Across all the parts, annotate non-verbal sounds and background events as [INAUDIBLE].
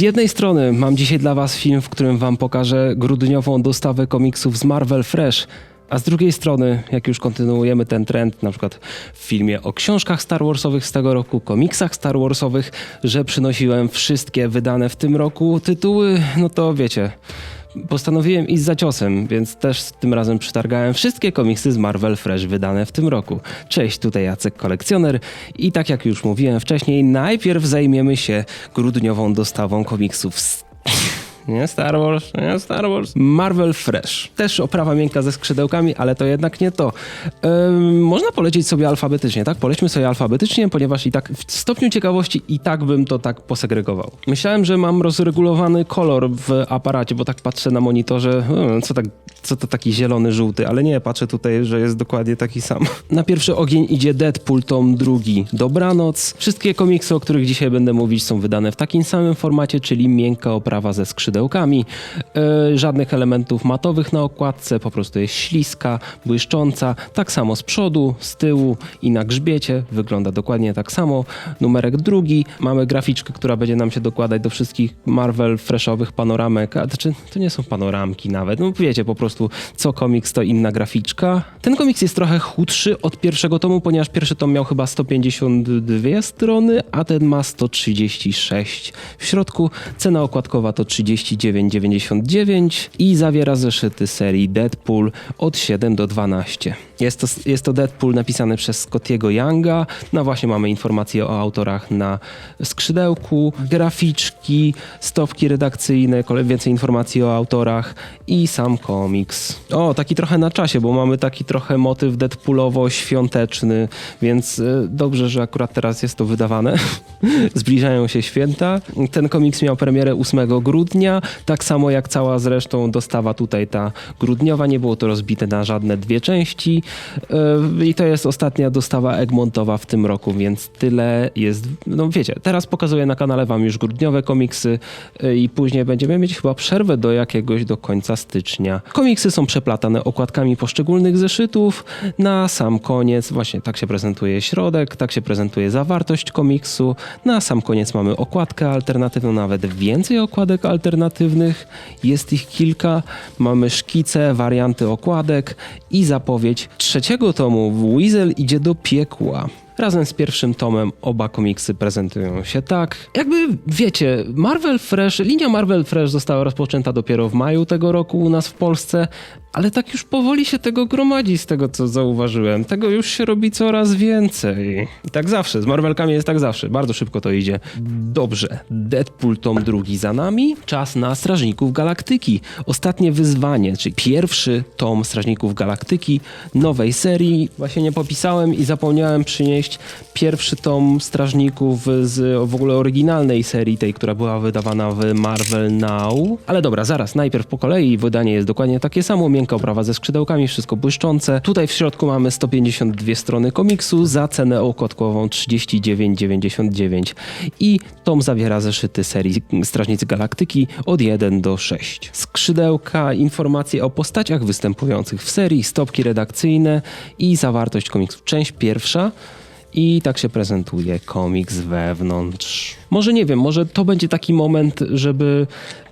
Z jednej strony mam dzisiaj dla Was film, w którym Wam pokażę grudniową dostawę komiksów z Marvel Fresh. A z drugiej strony, jak już kontynuujemy ten trend, na przykład w filmie o książkach Star Warsowych z tego roku, komiksach Star Warsowych, że przynosiłem wszystkie wydane w tym roku tytuły, no to wiecie, postanowiłem iść za ciosem, więc też tym razem przytargałem wszystkie komiksy z Marvel Fresh wydane w tym roku. Cześć, tutaj Jacek Kolekcjoner i tak jak już mówiłem wcześniej, najpierw zajmiemy się grudniową dostawą komiksów z nie Star Wars, nie Star Wars. Marvel Fresh. Też oprawa miękka ze skrzydełkami, ale to jednak nie to. Ym, można polecieć sobie alfabetycznie, tak? Polećmy sobie alfabetycznie, ponieważ i tak w stopniu ciekawości i tak bym to tak posegregował. Myślałem, że mam rozregulowany kolor w aparacie, bo tak patrzę na monitorze, hmm, co, tak, co to taki zielony, żółty, ale nie, patrzę tutaj, że jest dokładnie taki sam. [LAUGHS] Na pierwszy ogień idzie Deadpool, tom drugi. Dobranoc. Wszystkie komiksy, o których dzisiaj będę mówić, są wydane w takim samym formacie, czyli miękka oprawa ze skrzydełkami. E, żadnych elementów matowych na okładce, po prostu jest śliska, błyszcząca. Tak samo z przodu, z tyłu i na grzbiecie. Wygląda dokładnie tak samo. Numerek drugi. Mamy graficzkę, która będzie nam się dokładać do wszystkich Marvel freshowych panoramek. A znaczy, to nie są panoramki nawet. No wiecie po prostu, co komiks to inna graficzka. Ten komiks jest trochę chudszy od pierwszego tomu, ponieważ pierwszy tom miał chyba 152 strony, a ten ma 136. W środku cena okładkowa to 39,99 i zawiera zeszyty serii Deadpool od 7 do 12. Jest to, jest to Deadpool napisany przez Scottiego Younga. No właśnie mamy informacje o autorach na skrzydełku, graficzki, stopki redakcyjne, więcej informacji o autorach i sam komiks. O, taki trochę na czasie, bo mamy taki trochę motyw Deadpoolowo-świąteczny, więc y, dobrze, że akurat teraz jest to wydawane. [LAUGHS] Zbliżają się święta. Ten komiks miał premierę 8 grudnia, tak samo jak cała zresztą dostawa tutaj ta grudniowa. Nie było to rozbite na żadne dwie części. Yy, I to jest ostatnia dostawa Egmontowa w tym roku, więc tyle jest. No wiecie, teraz pokazuję na kanale wam już grudniowe komiksy yy, i później będziemy mieć chyba przerwę do jakiegoś do końca stycznia. Komiksy są przeplatane okładkami poszczególnych zeszytów. Na sam koniec właśnie tak się prezentuje środek, tak się prezentuje zawartość komiksu. Na sam koniec mamy okładkę alternatywną, nawet więcej okładek alternatywnych. Jest ich kilka. Mamy szkice, warianty okładek i zapowiedź trzeciego tomu Weasel idzie do piekła. Razem z pierwszym tomem oba komiksy prezentują się tak. Jakby wiecie, Marvel Fresh, linia Marvel Fresh została rozpoczęta dopiero w maju tego roku u nas w Polsce, ale tak już powoli się tego gromadzi z tego, co zauważyłem. Tego już się robi coraz więcej. I tak zawsze, z Marvelkami jest tak zawsze. Bardzo szybko to idzie. Dobrze, Deadpool tom drugi za nami. Czas na Strażników Galaktyki. Ostatnie wyzwanie, czyli pierwszy tom Strażników Galaktyki, nowej serii. Właśnie nie popisałem i zapomniałem przynieść pierwszy tom Strażników z w ogóle oryginalnej serii, tej, która była wydawana w Marvel Now. Ale dobra, zaraz, najpierw po kolei. Wydanie jest dokładnie takie samo miękka oprawa ze skrzydełkami, wszystko błyszczące. Tutaj w środku mamy 152 strony komiksu za cenę okładkową 39,99 i tom zawiera zeszyty serii Strażnicy Galaktyki od 1 do 6. Skrzydełka, informacje o postaciach występujących w serii, stopki redakcyjne i zawartość komiksu. Część pierwsza. I tak się prezentuje komiks wewnątrz. Może nie wiem, może to będzie taki moment, żeby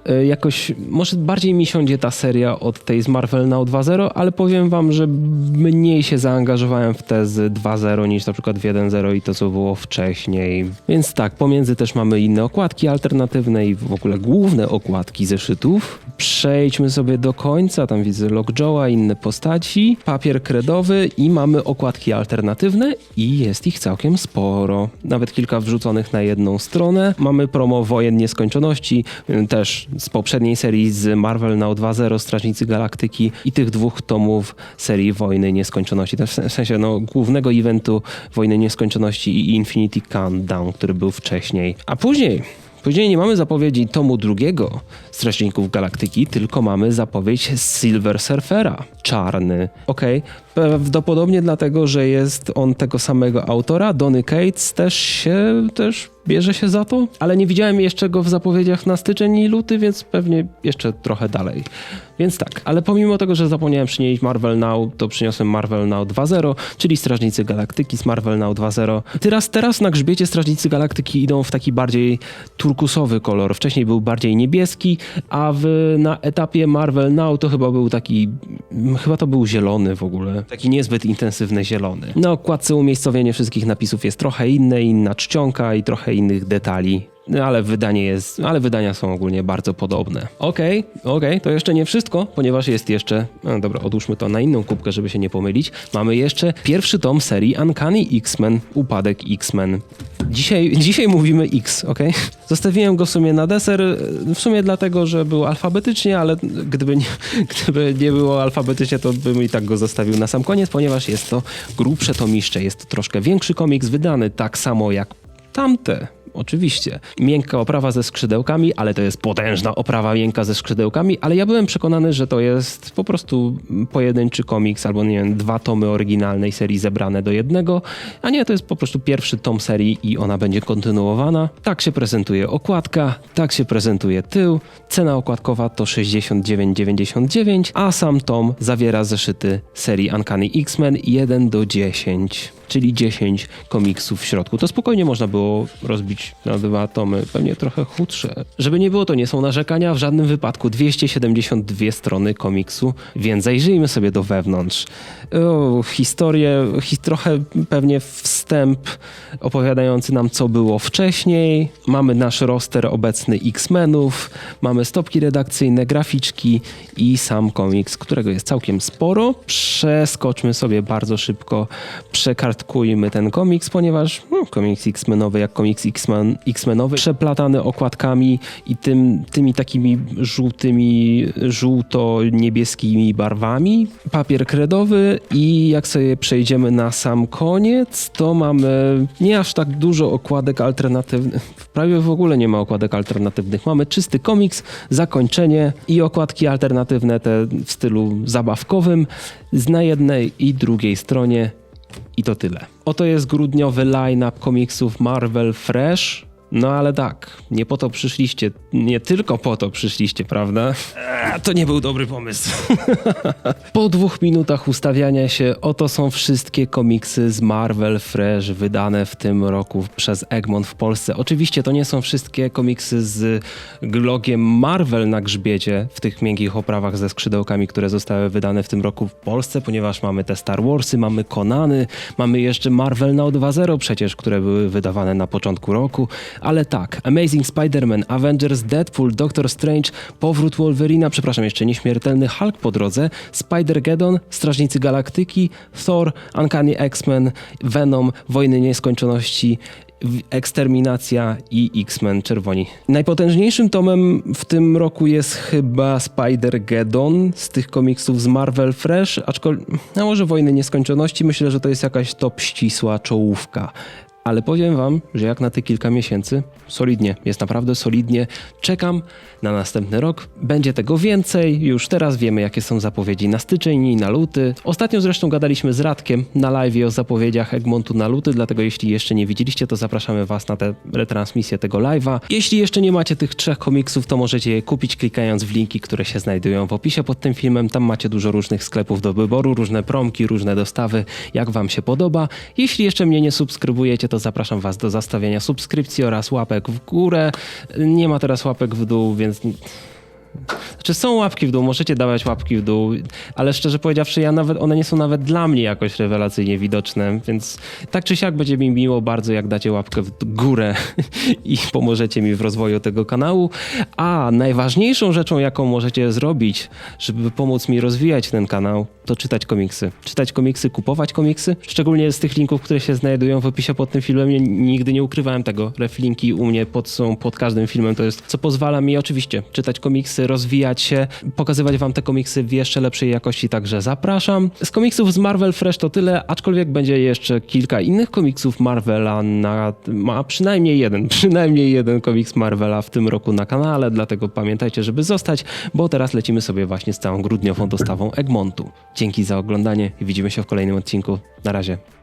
e, jakoś, może bardziej mi siądzie ta seria od tej z Marvel Now 2.0, ale powiem wam, że mniej się zaangażowałem w te z 2.0 niż na przykład w 1.0 i to, co było wcześniej. Więc tak, pomiędzy też mamy inne okładki alternatywne i w ogóle główne okładki zeszytów. Przejdźmy sobie do końca, tam widzę Lockjawa, inne postaci, papier kredowy i mamy okładki alternatywne i jest ich całkiem sporo. Nawet kilka wrzuconych na jedną stronę. Mamy promo Wojen Nieskończoności, y, też z poprzedniej serii z Marvel Now 2.0 Strażnicy Galaktyki i tych dwóch tomów serii Wojny Nieskończoności. W sensie no, głównego eventu Wojny Nieskończoności i Infinity Countdown, który był wcześniej. A później Później nie mamy zapowiedzi tomu drugiego Strażników Galaktyki, tylko mamy zapowiedź Silver Surfera. czarny. Okej, prawdopodobnie dlatego, że jest on tego samego autora, Donny Cates też się, też bierze się za to, ale nie widziałem jeszcze go w zapowiedziach na styczeń i luty, więc pewnie jeszcze trochę dalej. Więc tak, ale pomimo tego, że zapomniałem przynieść Marvel Now, to przyniosłem Marvel Now 2.0, czyli Strażnicy Galaktyki z Marvel Now 2.0. Teraz, teraz na grzbiecie Strażnicy Galaktyki idą w taki bardziej turkusowy kolor. Wcześniej był bardziej niebieski, a w, na etapie Marvel Now to chyba był taki, chyba to był zielony w ogóle. Taki niezbyt intensywny zielony. Na okładce umiejscowienie wszystkich napisów jest trochę inne, inna czcionka i trochę innych detali. No, ale wydanie jest, ale wydania są ogólnie bardzo podobne. Okej, okej, to jeszcze nie wszystko, ponieważ jest jeszcze, no dobra, odłóżmy to na inną kubkę, żeby się nie pomylić. Mamy jeszcze pierwszy tom serii Uncanny X-Men, Upadek X-Men. Dzisiaj, dzisiaj mówimy X, ok? Zostawiłem go w sumie na deser, w sumie dlatego, że był alfabetycznie, ale gdyby nie, [LAUGHS] gdyby nie było alfabetycznie, to bym i tak go zostawił na sam koniec, ponieważ jest to grubsze tomiszcze, jest to troszkę większy komiks, wydany tak samo jak tamte. Oczywiście. Miękka oprawa ze skrzydełkami, ale to jest potężna oprawa miękka ze skrzydełkami, ale ja byłem przekonany, że to jest po prostu pojedynczy komiks albo nie wiem, dwa tomy oryginalnej serii zebrane do jednego, a nie, to jest po prostu pierwszy tom serii i ona będzie kontynuowana. Tak się prezentuje okładka, tak się prezentuje tył. Cena okładkowa to 69,99, a sam tom zawiera zeszyty serii Uncanny X-Men 1 do 10 czyli 10 komiksów w środku. To spokojnie można było rozbić na dwa tomy, pewnie trochę chudsze. Żeby nie było, to nie są narzekania, w żadnym wypadku 272 strony komiksu, więc zajrzyjmy sobie do wewnątrz. O, historię, hi, trochę pewnie wstęp opowiadający nam, co było wcześniej. Mamy nasz roster obecny X-Menów, mamy stopki redakcyjne, graficzki i sam komiks, którego jest całkiem sporo. Przeskoczmy sobie bardzo szybko, przekartkujmy ten komiks, ponieważ no, komiks X-Menowy jak komiks X-Men, X-Menowy, przeplatany okładkami i tym, tymi takimi żółtymi, żółto-niebieskimi barwami. Papier kredowy i jak sobie przejdziemy na sam koniec, to mamy nie aż tak dużo okładek alternatywnych. Prawie w ogóle nie ma okładek alternatywnych. Mamy czysty komiks, zakończenie i okładki alternatywne te w stylu zabawkowym z na jednej i drugiej stronie i to tyle. Oto jest grudniowy line-up komiksów Marvel Fresh. No ale tak, nie po to przyszliście, nie tylko po to przyszliście, prawda? Eee, to nie był dobry pomysł. [LAUGHS] po dwóch minutach ustawiania się, oto są wszystkie komiksy z Marvel Fresh wydane w tym roku przez Egmont w Polsce. Oczywiście to nie są wszystkie komiksy z logiem Marvel na grzbiecie w tych miękkich oprawach ze skrzydełkami, które zostały wydane w tym roku w Polsce, ponieważ mamy te Star Warsy, mamy Konany, mamy jeszcze Marvel Now 2.0 przecież, które były wydawane na początku roku. Ale tak, Amazing Spider-Man, Avengers, Deadpool, Doctor Strange, Powrót Wolverina, przepraszam, jeszcze Nieśmiertelny Hulk po drodze, Spider-Geddon, Strażnicy Galaktyki, Thor, Uncanny X-Men, Venom, Wojny Nieskończoności, Eksterminacja i X-Men Czerwoni. Najpotężniejszym tomem w tym roku jest chyba Spider-Geddon z tych komiksów z Marvel Fresh, aczkolwiek, no może Wojny Nieskończoności, myślę, że to jest jakaś top ścisła czołówka. Ale powiem wam, że jak na te kilka miesięcy, solidnie, jest naprawdę solidnie. Czekam na następny rok. Będzie tego więcej. Już teraz wiemy, jakie są zapowiedzi na styczeń i na luty. Ostatnio zresztą gadaliśmy z Radkiem na live o zapowiedziach Egmontu na luty, dlatego jeśli jeszcze nie widzieliście, to zapraszamy was na tę retransmisję tego live'a. Jeśli jeszcze nie macie tych trzech komiksów, to możecie je kupić klikając w linki, które się znajdują w opisie pod tym filmem. Tam macie dużo różnych sklepów do wyboru, różne promki, różne dostawy, jak wam się podoba. Jeśli jeszcze mnie nie subskrybujecie, to zapraszam was do zastawienia subskrypcji oraz łapek w górę. Nie ma teraz łapek w dół, więc znaczy są łapki w dół, możecie dawać łapki w dół, ale szczerze powiedziawszy, ja nawet, one nie są nawet dla mnie jakoś rewelacyjnie widoczne, więc tak czy siak będzie mi miło bardzo, jak dacie łapkę w górę [LAUGHS] i pomożecie mi w rozwoju tego kanału. A najważniejszą rzeczą, jaką możecie zrobić, żeby pomóc mi rozwijać ten kanał, to czytać komiksy. Czytać komiksy, kupować komiksy, szczególnie z tych linków, które się znajdują w opisie pod tym filmem. Nigdy nie ukrywałem tego. Reflinki u mnie pod, są pod każdym filmem, to jest co pozwala mi oczywiście czytać komiksy, rozwijać starać się pokazywać wam te komiksy w jeszcze lepszej jakości, także zapraszam. Z komiksów z Marvel Fresh to tyle, aczkolwiek będzie jeszcze kilka innych komiksów Marvela na, ma przynajmniej jeden, [LAUGHS] przynajmniej jeden komiks Marvela w tym roku na kanale, dlatego pamiętajcie, żeby zostać, bo teraz lecimy sobie właśnie z całą grudniową dostawą Egmontu. Dzięki za oglądanie i widzimy się w kolejnym odcinku. Na razie.